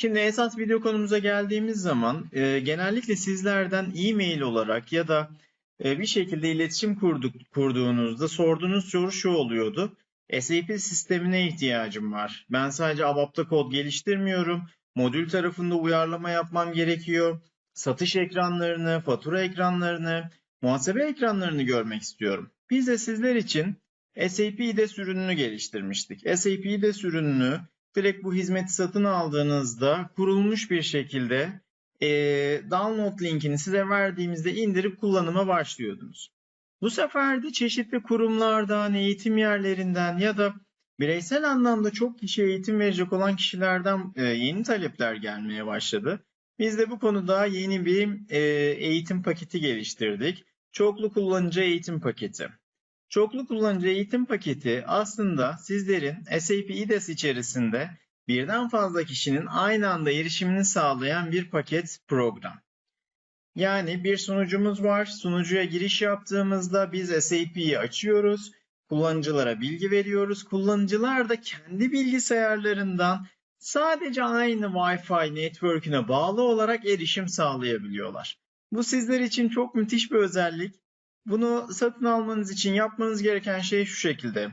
Şimdi esas video konumuza geldiğimiz zaman e, genellikle sizlerden e-mail olarak ya da e, bir şekilde iletişim kurduk, kurduğunuzda sorduğunuz soru şu oluyordu. SAP sistemine ihtiyacım var. Ben sadece ABAP'ta kod geliştirmiyorum. Modül tarafında uyarlama yapmam gerekiyor. Satış ekranlarını, fatura ekranlarını, muhasebe ekranlarını görmek istiyorum. Biz de sizler için SAP IDES ürününü geliştirmiştik. SAP IDES ürününü direkt bu hizmeti satın aldığınızda kurulmuş bir şekilde e, download linkini size verdiğimizde indirip kullanıma başlıyordunuz. Bu sefer de çeşitli kurumlardan, eğitim yerlerinden ya da bireysel anlamda çok kişiye eğitim verecek olan kişilerden e, yeni talepler gelmeye başladı. Biz de bu konuda yeni bir e, eğitim paketi geliştirdik. Çoklu kullanıcı eğitim paketi. Çoklu kullanıcı eğitim paketi aslında sizlerin SAP IDES içerisinde birden fazla kişinin aynı anda erişimini sağlayan bir paket program. Yani bir sunucumuz var. Sunucuya giriş yaptığımızda biz SAP'yi açıyoruz. Kullanıcılara bilgi veriyoruz. Kullanıcılar da kendi bilgisayarlarından sadece aynı Wi-Fi network'üne bağlı olarak erişim sağlayabiliyorlar. Bu sizler için çok müthiş bir özellik. Bunu satın almanız için yapmanız gereken şey şu şekilde.